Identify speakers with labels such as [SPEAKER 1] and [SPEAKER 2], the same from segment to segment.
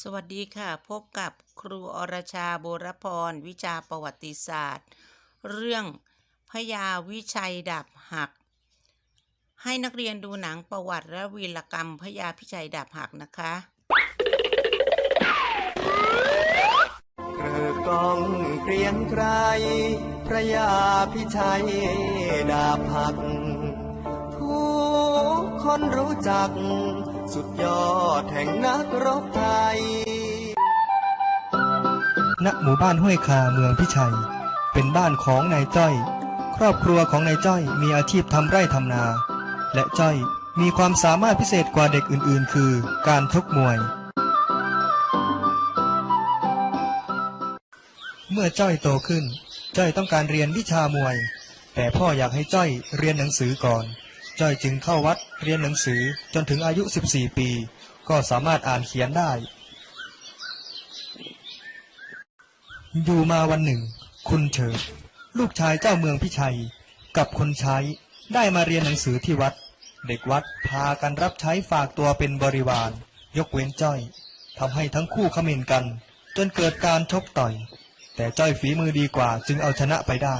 [SPEAKER 1] สวัสดีค่ะ พบกับครูอรชาโบรพร วิชาประวัติศาสตร์ เรื่องพญาวิชัยดาบหัก ให้นักเรียนดูหนังประวัติและวีรกรรมพญาพิชัยดาบหักนะคะ
[SPEAKER 2] เกรือกองเกรียงไกรพระยาพิชัยดาบหัก ทุกคนรู้จัก สุดยอดแห่งนักรบไทย
[SPEAKER 3] ณ หมู่บ้านห้วยคาเมืองพิชัย เป็นบ้านของนายจ้อย ครอบครัวของนายจ้อยมีอาชีพทำไร่ทำนา และจ้อยมีความสามารถพิเศษกว่าเด็กอื่นๆ คือการชกมวย เมื่อจ้อยโตขึ้น จ้อยต้องการเรียนวิชามวย แต่พ่ออยากให้จ้อยเรียนหนังสือก่อน จ้อยจึงเข้าวัดเรียนหนังสือจนถึงอายุ 14 ปี ก็สามารถอ่านเขียนได้ อยู่มาวันหนึ่ง คุณเฉิดลูกชายเจ้าเมืองพิชัย กับคนใช้ได้มาเรียนหนังสือที่วัด เด็กวัดพากันรับใช้ฝากตัวเป็นบริวาร ยกเว้นจ้อยทำให้ทั้งคู่ขม่นกัน จนเกิดการชกต่อย แต่จ้อยฝีมือดีกว่าจึงเอาชนะไปได้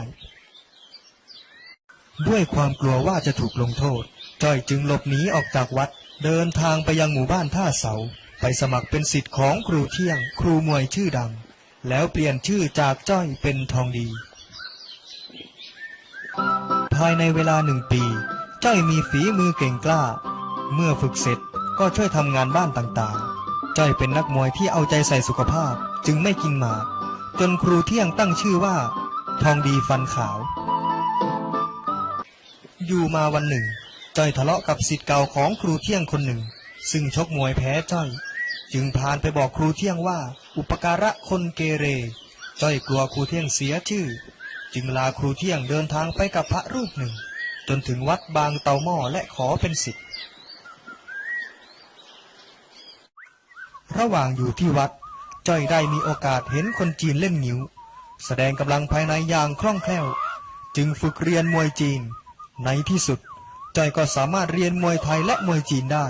[SPEAKER 3] ด้วยความกลัวว่าจะถูกลงโทษ จ้อยจึงหลบหนีออกจากวัด เดินทางไปยังหมู่บ้านท่าเสา ไปสมัครเป็นสิทธิ์ของครูเที่ยง ครูมวยชื่อดัง แล้วเปลี่ยนชื่อจากจ้อยเป็นทองดี ภายในเวลาหนึ่งปี จ้อยมีฝีมือเก่งกล้า เมื่อฝึกเสร็จก็ช่วยทำงานบ้านต่างๆ จ้อยเป็นนักมวยที่เอาใจใส่สุขภาพจึงไม่กินหมาก จนครูเที่ยงตั้งชื่อว่า ทองดีฟันขาว อยู่มาวันหนึ่ง จ้อยทะเลาะกับสิทธิ์เก่าของครูเที่ยงคนหนึ่ง ซึ่งชกมวยแพ้จ้อย จึงพานไปบอกครูเที่ยงว่า อุปการะคนเกเร จ้อยกลัวครูเที่ยงเสียชื่อ จึงลาครูเที่ยงเดินทางไปกับพระรูปหนึ่ง จนถึงวัดบางเตาหม้อและขอเป็นสิทธิ์ระหว่างอยู่ที่วัด จ้อยได้มีโอกาสเห็นคนจีนเล่นนิ้ว แสดงกำลังภายในอย่างคล่องแคล่ว จึงฝึกเรียนมวยจีน ในที่สุดจ้อยก็สามารถเรียนมวยไทยและมวยจีนได้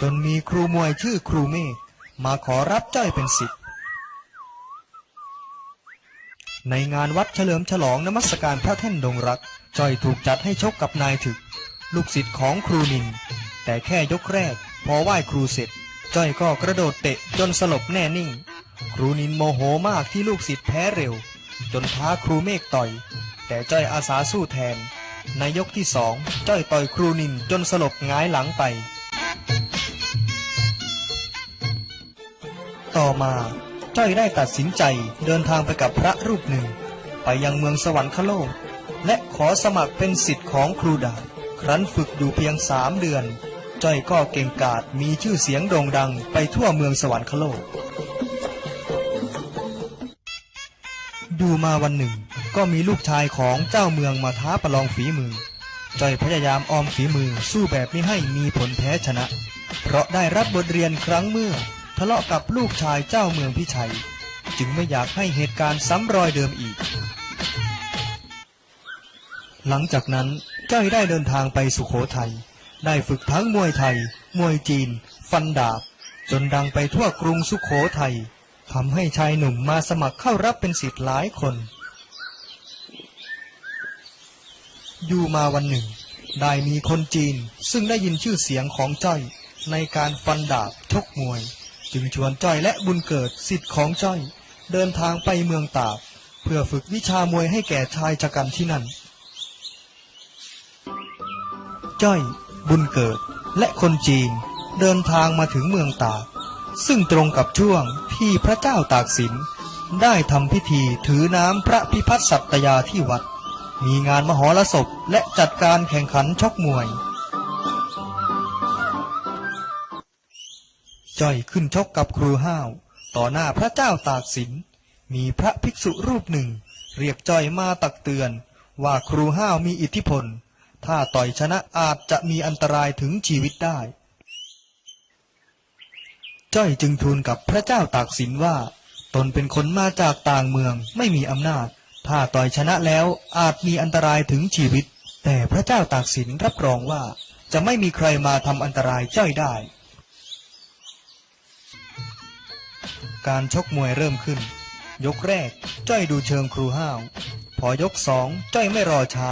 [SPEAKER 3] จนมีครูมวยชื่อครูเมฆมาขอรับจ้อยเป็นศิษย์ในงานวัดเฉลิมฉลองนมัสการพระแท่นดงรักจ้อยถูกจัดให้ชกกับนายถึก ลูกศิษย์ของครูนิน แต่แค่ยกแรก พอไหว้ครูเสร็จ จ้อยก็กระโดดเตะจนสลบแน่นิ่ง ครูนินโมโหมากที่ลูกศิษย์แพ้เร็ว จนท้าครูเมฆต่อย แต่จ้อยอาสาสู้แทน ในยกที่สองจ้อยต่อยครูนินจนสลบหงายหลังไป ต่อมาจ้อยได้ตัดสินใจเดินทางไปกับพระรูปหนึ่ง ไปยังเมืองสวรรคโลก และขอสมัครเป็นสิทธิ์ของครูดา ครั้นฝึกอยู่เพียงสามเดือน จ้อยก็เก่งกาจมีชื่อเสียงโด่งดังไปทั่วเมืองสวรรคโลก ดูมาวันหนึ่ง ก็มีลูกชายของเจ้าเมืองมาท้าประลองฝีมือจ้อยพยายามออมฝีมือสู้แบบไม่ให้มีผลแพ้ชนะ เพราะได้รับบทเรียนครั้งเมื่อ ทะเลาะกับลูกชายเจ้าเมืองพิชัย จึงไม่อยากให้เหตุการณ์ซ้ำรอยเดิมอีก หลังจากนั้นจ้อยได้เดินทางไปสุขโขทัยได้ฝึกทั้งมวยไทย มวยจีน ฟันดาบ จนดังไปทั่วกรุงสุขโขทัยทำให้ชายหนุ่มมาสมัครเข้ารับเป็นศิษย์หลายคน อยู่มาวันหนึ่ง ได้มีคนจีนซึ่งได้ยินชื่อเสียงของจ้อยในการฟันดาบชกมวย จึงชวนจ้อยและบุญเกิดสิทธิ์ของจ้อย เดินทางไปเมืองตากเพื่อฝึกวิชามวยให้แก่ชายชะกันที่นั่น จ้อย บุญเกิดและคนจีนเดินทางมาถึงเมืองตาก ซึ่งตรงกับช่วงที่พระเจ้าตากสิน ได้ทำพิธีถือน้ำพระพิพัฒน์สัตยาที่วัด มีงานมหรสพและจัดการแข่งขันชกมวย จ้อยขึ้นชกกับครูห้าว ต่อหน้าพระเจ้าตากสิน มีพระภิกษุรูปหนึ่ง เรียกจ้อยมาตักเตือน ว่าครูห้าวมีอิทธิพล ถ้าต่อยชนะอาจจะมีอันตรายถึงชีวิตได้ จ้อยจึงทูลกับพระเจ้าตากสินว่า ตนเป็นคนมาจากต่างเมืองไม่มีอำนาจ ถ้าต่อยชนะแล้วอาจมีอันตรายถึงชีวิต แต่พระเจ้าตากสินรับรองว่าจะไม่มีใครมาทำอันตรายจ้อยได้ การชกมวยเริ่มขึ้น ยกแรกจ้อยดูเชิงครูห้าว พอยกสองจ้อยไม่รอช้า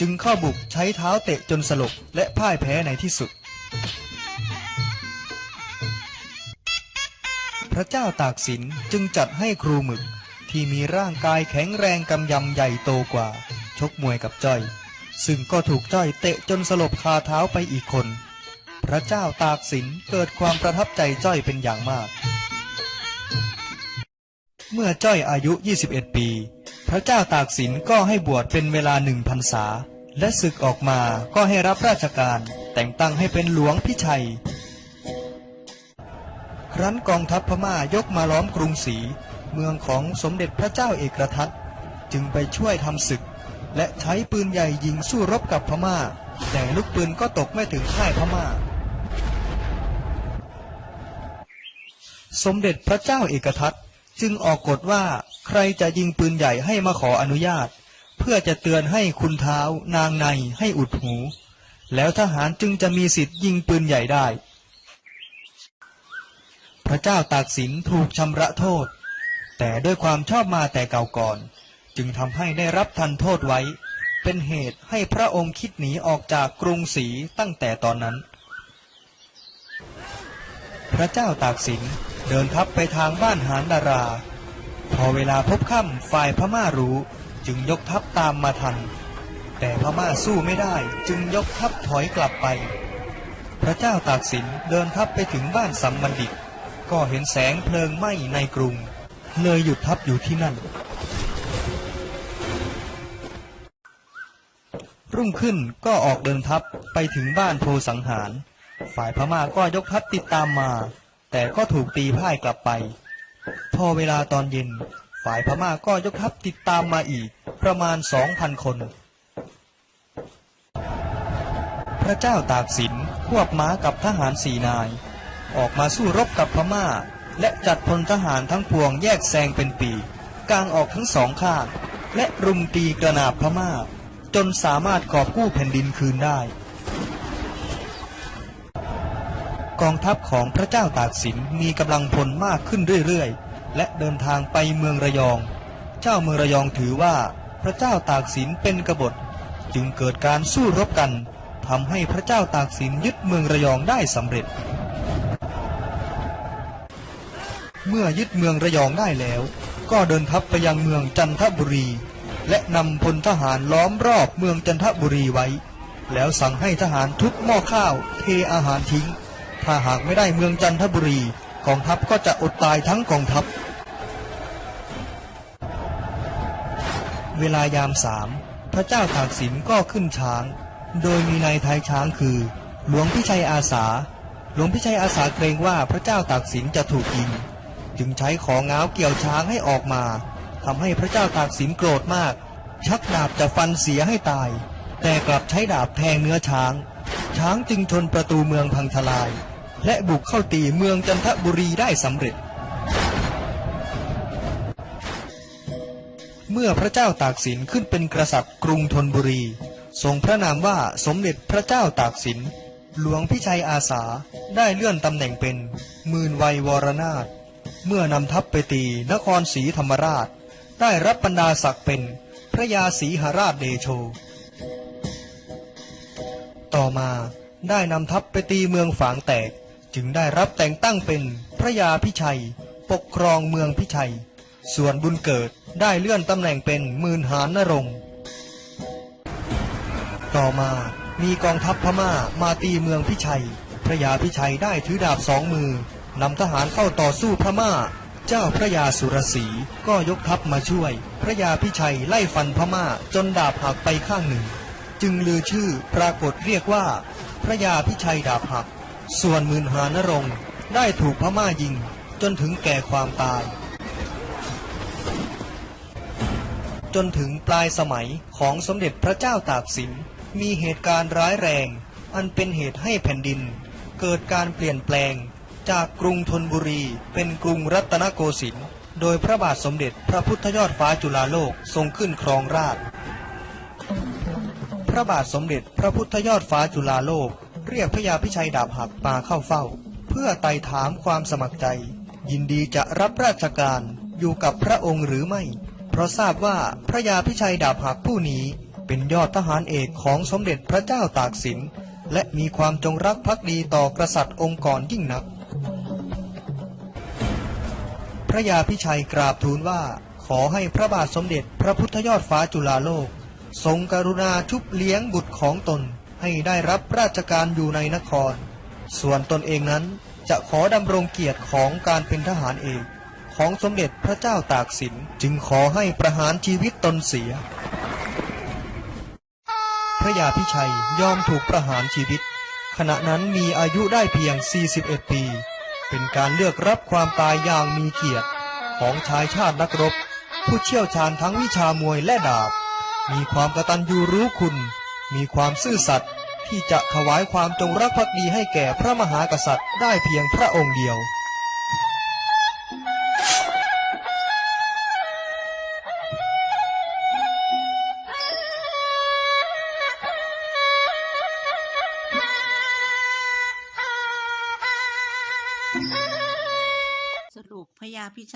[SPEAKER 3] จึงเข้าบุกใช้เท้าเตะจนสลบและพ่ายแพ้ในที่สุด พระเจ้าตากสินจึงจัดให้ครูหมึก ที่มีร่างกายแข็งแรงกำยำใหญ่โตกว่า ชกมวยกับจ้อย ซึ่งก็ถูกจ้อยเตะจนสลบคาเท้าไปอีกคน พระเจ้าตากสินเกิดความประทับใจจ้อยเป็นอย่างมาก เมื่อจ้อยอายุ 21 ปี พระเจ้าตากสินก็ให้บวชเป็นเวลาหนึ่งพรรษา และศึกออกมาก็ให้รับราชการ แต่งตั้งให้เป็นหลวงพิชัย ครั้นกองทัพพม่ายกมาล้อมกรุงศรี เมืองของสมเด็จพระเจ้าเอกทัตจึงไปช่วยทำศึก และใช้ปืนใหญ่ยิงสู้รบกับพม่า แต่ลูกปืนก็ตกไม่ถึงค่ายพม่า สมเด็จพระเจ้าเอกทัตจึงออกกฎว่าใครจะยิงปืนใหญ่ให้มาขออนุญาต เพื่อจะเตือนให้คุณเท้านางในให้อุดหู แล้วทหารจึงจะมีสิทธิ์ยิงปืนใหญ่ได้ พระเจ้าตากสินถูกชำระโทษ แต่ด้วยความชอบมาแต่เก่าก่อน จึงทำให้ได้รับทันโทษไว้ เป็นเหตุให้พระองค์คิดหนีออกจากกรุงศรีตั้งแต่ตอนนั้น พระเจ้าตากสินเดินทัพไปทางบ้านหานดารา พอเวลาพบค่ำฝ่ายพม่ารู้จึงยกทัพตามมาทัน แต่พม่าสู้ไม่ได้จึงยกทัพถอยกลับไป พระเจ้าตากสินเดินทัพไปถึงบ้านสัมบัณฑิต ก็เห็นแสงเพลิงไหม้ในกรุง เลยหยุดทัพอยู่ที่นั่น รุ่งขึ้นก็ออกเดินทัพไปถึงบ้านโพสังหาร ฝ่ายพม่าก็ยกทัพติดตามมา แต่ก็ถูกตีพ่ายกลับไป พอเวลาตอนเย็น ฝ่ายพม่าก็ยกทัพติดตามมาอีก ประมาณสองพันคน พระเจ้าตากสินควบม้ากับทหารสี่นาย ออกมาสู้รบกับพม่า และจัดพลทหารทั้งปวงแยกแซงเป็นปีกลางออกทั้งสองข้างและรุมตีกระนาบพม่า จนสามารถกอบกู้แผ่นดินคืนได้ กองทัพของพระเจ้าตากสินมีกำลังพลมากขึ้นเรื่อยๆ และเดินทางไปเมืองระยอง เจ้าเมืองระยองถือว่าพระเจ้าตากสินเป็นกบฏ จึงเกิดการสู้รบกันทำให้พระเจ้าตากสินยึดเมืองระยองได้สำเร็จ เมื่อยึดเมืองระยองได้แล้ว ก็เดินทัพไปยังเมืองจันทบุรี และนำพลทหารล้อมรอบเมืองจันทบุรีไว้ แล้วสั่งให้ทหารทุบหม้อข้าวเทอาหารทิ้ง ถ้าหากไม่ได้เมืองจันทบุรีกองทัพก็จะอดตายทั้งกองทัพ เวลายามสามพระเจ้าตากสินก็ขึ้นช้าง โดยมีนายท้ายช้างคือ หลวงพิชัยอาสา หลวงพิชัยอาสาเกรงว่าพระเจ้าตากสินจะถูกยิง จึงใช้ของง้าวเกี่ยวช้างให้ออกมาทำให้พระเจ้าตากสินโกรธมาก ชักดาบจะฟันเสียให้ตาย แต่กลับใช้ดาบแทงเนื้อช้าง ช้างจึงชนประตูเมืองพังทลาย และบุกเข้าตีเมืองจันทบุรีได้สำเร็จ เมื่อพระเจ้าตากสินขึ้นเป็นกษัตริย์กรุงธนบุรี ทรงพระนามว่าสมเด็จพระเจ้าตากสินหลวงพิชัยอาสาได้เลื่อนตำแหน่งเป็นมื่นวัยวรนาถ เมื่อนำทัพไปตีนครศรีธรรมราช ได้รับบรรดาศักดิ์เป็นพระยาศรีหราชเดโช ต่อมาได้นำทัพไปตีเมืองฝางแตกจึงได้รับแต่งตั้งเป็นพระยาพิชัย ปกครองเมืองพิชัย ส่วนบุญเกิดได้เลื่อนตำแหน่งเป็นมื่นหานนรงค์ต่อมามีกองทัพพม่ามาตีเมืองพิชัย พระยาพิชัยได้ถือดาบสองมือ นำทหารเข้าต่อสู้พม่า เจ้าพระยาสุรศีก็ยกทัพมาช่วย พระยาพิชัยไล่ฟันพม่าจนดาบหักไปข้างหนึ่ง จึงลือชื่อปรากฏเรียกว่า พระยาพิชัยดาบหัก ส่วนมื่นหานรงได้ถูกพม่ายิงจนถึงแก่ความตาย จนถึงปลายสมัยของสมเด็จพระเจ้าตากสิน มีเหตุการณ์ร้ายแรง อันเป็นเหตุให้แผ่นดิน เกิดการเปลี่ยนแปลง จากกรุงธนบุรีเป็นกรุงรัตนโกสินทร์โดยพระบาทสมเด็จพระพุทธยอดฟ้าจุฬาโลกทรงขึ้นครองราชพระบาทสมเด็จพระพุทธยอดฟ้าจุฬาโลก เรียกพระยาพิชัยดาบหักมาเข้าเฝ้า เพื่อไต่ถามความสมัครใจ ยินดีจะรับราชการอยู่กับพระองค์หรือไม่ เพราะทราบว่าพระยาพิชัยดาบหักผู้นี้เป็นยอดทหารเอกของสมเด็จพระเจ้าตากสิน และมีความจงรักภักดีต่อกษัตริย์องค์กรยิ่งนัก พระยาพิชัยกราบทูลว่าขอให้พระบาทสมเด็จพระพุทธยอดฟ้าจุฬาโลก ทรงกรุณาชุบเลี้ยงบุตรของตนให้ได้รับราชการอยู่ในนคร ส่วนตนเองนั้นจะขอดำรงเกียรติของการเป็นทหารเอกของสมเด็จพระเจ้าตากสินจึงขอให้ประหารชีวิตตนเสีย พระยาพิชัยยอมถูกประหารชีวิต ขณะนั้นมีอายุได้เพียง 41 ปี เป็นการเลือกรับความตายอย่างมีเกียรติของชายชาตินักรบ ผู้เชี่ยวชาญทั้งวิชามวยและดาบ มีความกระตันยูรู้คุณ มีความซื่อสัตย์ที่จะถวายความจงรักภักดีให้แก่พระมหากษัตริย์ได้เพียงพระองค์เดียว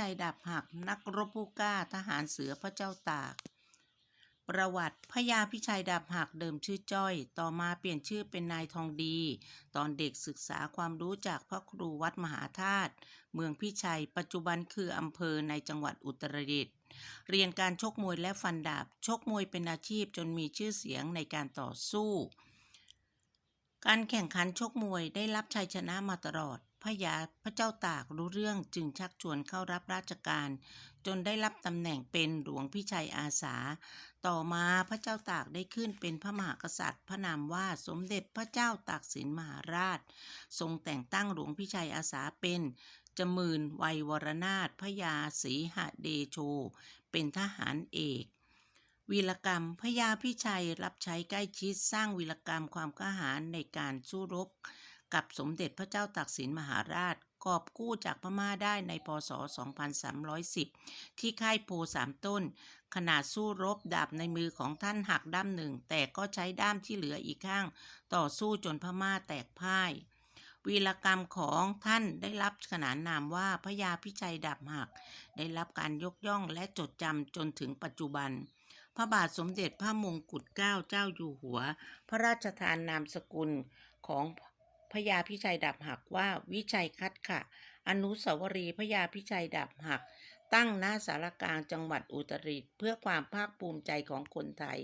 [SPEAKER 1] ชัยดาบหักนักรบผู้กล้าทหารเสือพระเจ้าตาก ประวัติพญาพิชัยดาบหักเดิมชื่อจ้อย ต่อมาเปลี่ยนชื่อเป็นนายทองดี ตอนเด็กศึกษาความรู้จากพระครูวัดมหาธาตุเมืองพิชัย ปัจจุบันคืออำเภอในจังหวัดอุตรดิตถ์เรียนการชกมวยและฟันดาบ ชกมวยเป็นอาชีพจนมีชื่อเสียงในการต่อสู้ การแข่งขันชกมวยได้รับชัยชนะมาตลอด พระยาพระเจ้าตากรู้เรื่องจึงชักชวนเข้ารับราชการ จนได้รับตำแหน่งเป็นหลวงพิชัยอาสา ต่อมาพระเจ้าตากได้ขึ้นเป็นพระมหากษัตริย์ พระนามว่าสมเด็จพระเจ้าตากสินมหาราช ทรงแต่งตั้งหลวงพิชัยอาสาเป็นจมื่นวัยวรนาถพระยาศรีหเดโช เป็นทหารเอกวีรกรรมพญาพิชัยรับใช้ใกล้ชิดสร้างวีรกรรมความกล้าหาญในการสู้รบ กับสมเด็จพระเจ้าตากสินมหาราชกอบกู้จากพม่าได้ในพศ 2310 ที่ค่ายโพสามต้น ขนาดสู้รบดาบในมือของท่านหักด้ามหนึ่ง แต่ก็ใช้ด้ามที่เหลืออีกข้าง ต่อสู้จนพม่าแตกพ่ายวีรกรรมของท่านได้รับขนานนามว่าพระยาพิชัยดาบหัก ได้รับการยกย่องและจดจำจนถึงปัจจุบัน พระบาทสมเด็จพระมงกุฎเกล้าเจ้าอยู่หัว พระราชทานนามสกุลของ พญาพิชัยดาบหักว่าวิชัยคัดค่ะ อนุสาวรีย์พญาพิชัยดาบหัก ตั้งหน้าสารกลางจังหวัดอุตรดิตถ์เพื่อความภาคภูมิใจของคนไทย